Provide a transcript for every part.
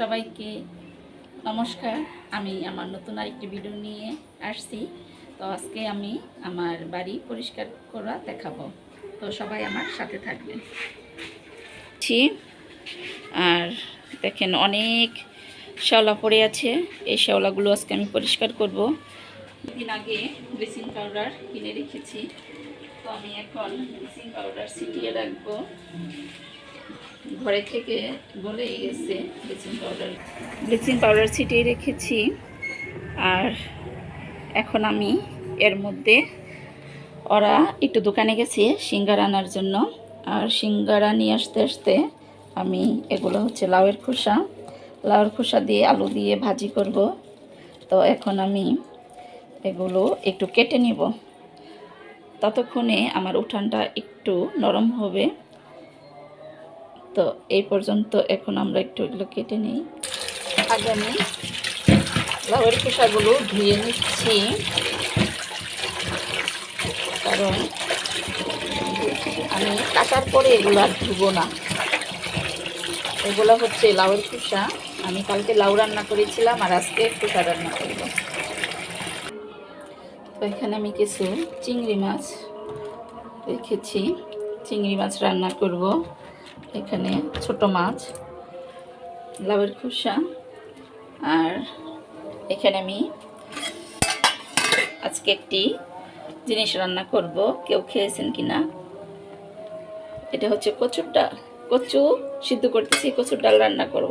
সবাইকে নমস্কার। আমি আমার নতুন আরেকটি ভিডিও নিয়ে আসছি। তো আজকে আমি আমার বাড়ি পরিষ্কার করা দেখাবো। তো সবাই আমার সাথে থাকবেন। আর দেখেন অনেক শ্যাওলা পড়ে আছে। এই শ্যাওলাগুলো আজকে আমি পরিষ্কার করব। দিন আগে ব্লিচিং পাউডার কিনে রেখেছি। তো আমি এখন ব্লিচিং পাউডার ছিটিয়ে রাখব। ঘরে থেকে বলে গেছে ব্লিচিং পাউডার ব্লিচিং পাউডার ছিটিয়ে রেখেছি। আর এখন আমি এর মধ্যে ওরা একটু দোকানে গেছে সিঙ্গারা আনার জন্য। আর সিঙ্গারা নিয়ে আসতে আসতে আমি এগুলো হচ্ছে লাউয়ের খোসা। লাউয়ের খোসা দিয়ে আলু দিয়ে ভাজি করব। তো এখন আমি এগুলো একটু কেটে নিব। ততক্ষণে আমার উঠানটা একটু নরম হবে। তো এই পর্যন্ত এখন আমরা একটু এগুলো কেটে নিই। আগে আমি লাউয়ের খোসাগুলো ধুয়ে নিচ্ছি। কারণ আমি কাটার পরে এগুলো আর ধুবো না। এগুলো হচ্ছে লাউয়ের খোসা। আমি কালকে লাউ রান্না করেছিলাম আর আজকে খোসা রান্না করব। তো এখানে আমি কিছু চিংড়ি মাছ রেখেছি। চিংড়ি মাছ রান্না করব। এখানে ছোট মাছ, লাউয়ের খোসা, আর এখানে আমি আজকে একটি জিনিস রান্না করব। কেউ খেয়েছেন কি না এটা হচ্ছে কচুর ডাল। কচু সিদ্ধ করতেছি, কচুর ডাল রান্না করব।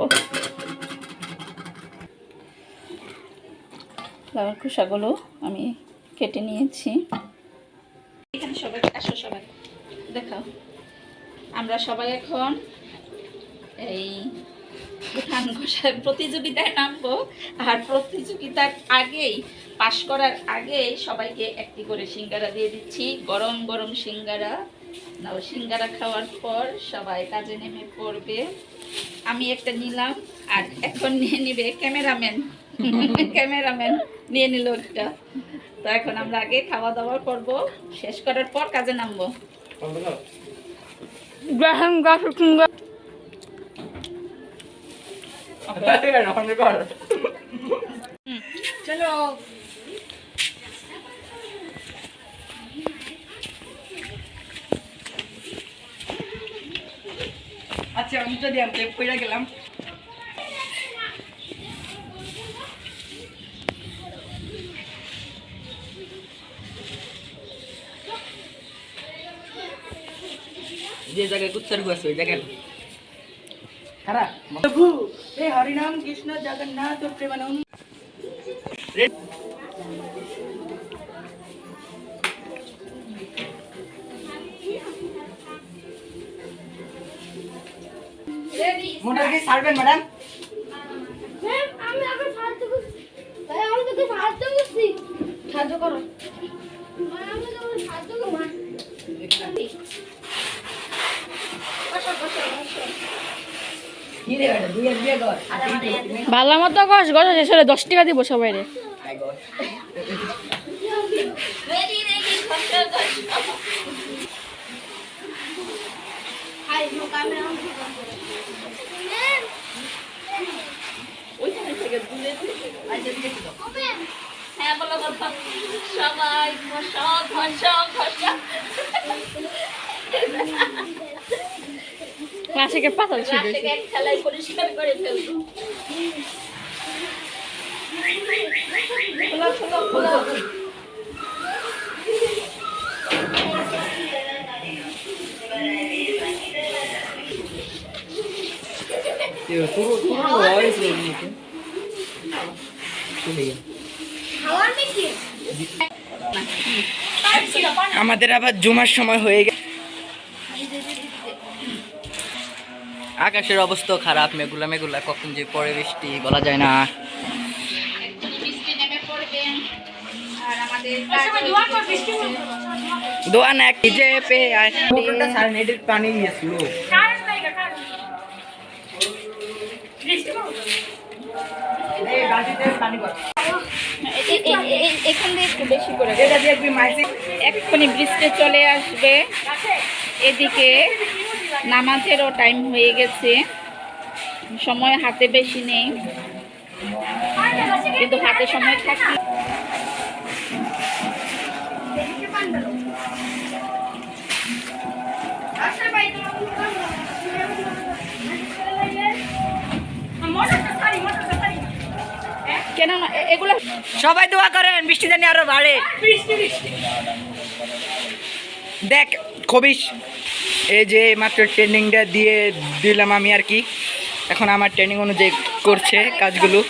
লাউয়ের খোসাগুলো আমি কেটে নিয়েছি। এখানে সবাই, আসো সবাই, দেখাও। আমরা সবাই এখন এই উঠান ঘোষার প্রতিযোগিতায় নামবো। আর প্রতিযোগিতার আগেই পাশ করার আগেই সবাইকে একটি করে সিঙ্গারা দিয়ে দিচ্ছি। গরম গরম সিঙ্গারা। নাও সিঙ্গারা খাওয়ার পর সবাই কাজে নেমে পড়বে। আমি একটা নিলাম আর এখন নিয়ে নিবে ক্যামেরাম্যান। ক্যামেরাম্যান নিয়ে নিল একটা। তো এখন আমরা আগে খাওয়া দাওয়া করব। শেষ করার পর কাজে নামবো। গ্রহণ গাছ কিংবা চলো। আচ্ছা আমি যদি আমি গেলাম। যে জায়গায় কুচ্ছার আছে ওই জায়গায় খারাপ। প্রভু হে হরিনাম কৃষ্ণ জগন্নাথ প্রেমানন্দ। মোটর কি ছাড়বেন ম্যাডাম? আমি আবার সাহায্য করছি আমি তোকে সাহায্য করছি সাহায্য করো। আমি তোকে সাহায্য করব কি রে ম্যাডাম দুই এক বিয়ে কর ভালো মতো কস গছ শেষে দশ টাকা দিব সবাই রে। আই গো খোলো খাওয়ার নাকি? আমাদের আবার জুমার সময় হয়ে গেছে। আকাশের অবস্থা খারাপ মেঘুলা মেঘুলা কখন যে পরে বৃষ্টি বলা যায় না। যে পে মোটরটা পানি নিয়েছিল এখান দিয়ে একটু বেশি করে এক্ষুনি বৃষ্টি চলে আসবে। এদিকে নামাজেরও টাইম হয়ে গেছে। সময় হাতে বেশি নেই। কিন্তু হাতে সময় থাকি কেন এগুলো সবাই দোয়া করেন বৃষ্টি জানি আরও বাড়ে। দেখ খবিস এই যে মাত্র ট্রেনিংটা দিয়ে দিলাম আমি আর কি। এখন আমার ট্রেনিং অনুযায়ী করছে কাজগুলো।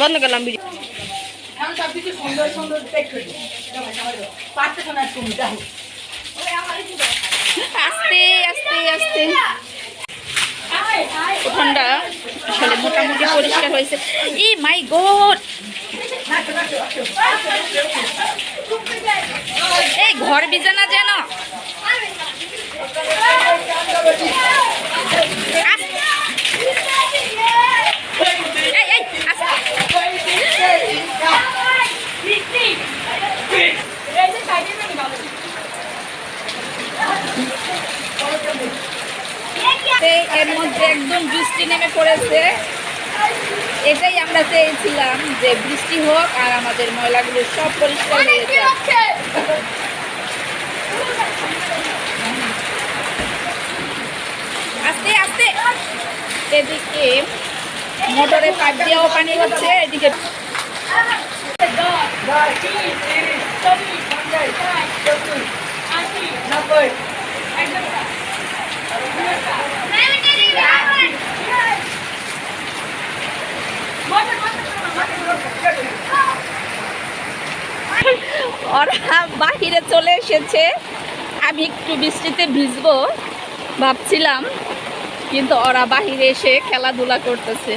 বন্ধ করলাম ভিডিও আস্তে আস্তে আস্তে। উঠানটা আসলে মোটামুটি পরিষ্কার হয়েছে। ই মাই গড! এই ঘর বিছানা যেন এই এই আস্তে এই এর মধ্যে একদম বৃষ্টি নেমে পড়েছে। এটাই আমরা চেয়েছিলাম যে বৃষ্টি হোক আর আমাদের ময়লাগুলো সব পরিষ্কার হয়ে আস্তে আস্তে। এদিকে মোটরে পাইপ দিয়েও পানি হচ্ছে এদিকে ওরা বাহিরে চলে এসেছে। আমি একটু বৃষ্টিতে ভিজবো, ভাবছিলাম, কিন্তু ওরা বাহিরে এসে খেলাধুলা করতেছে।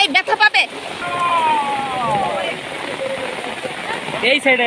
এই ব্যথা পাবে। এই সাইডে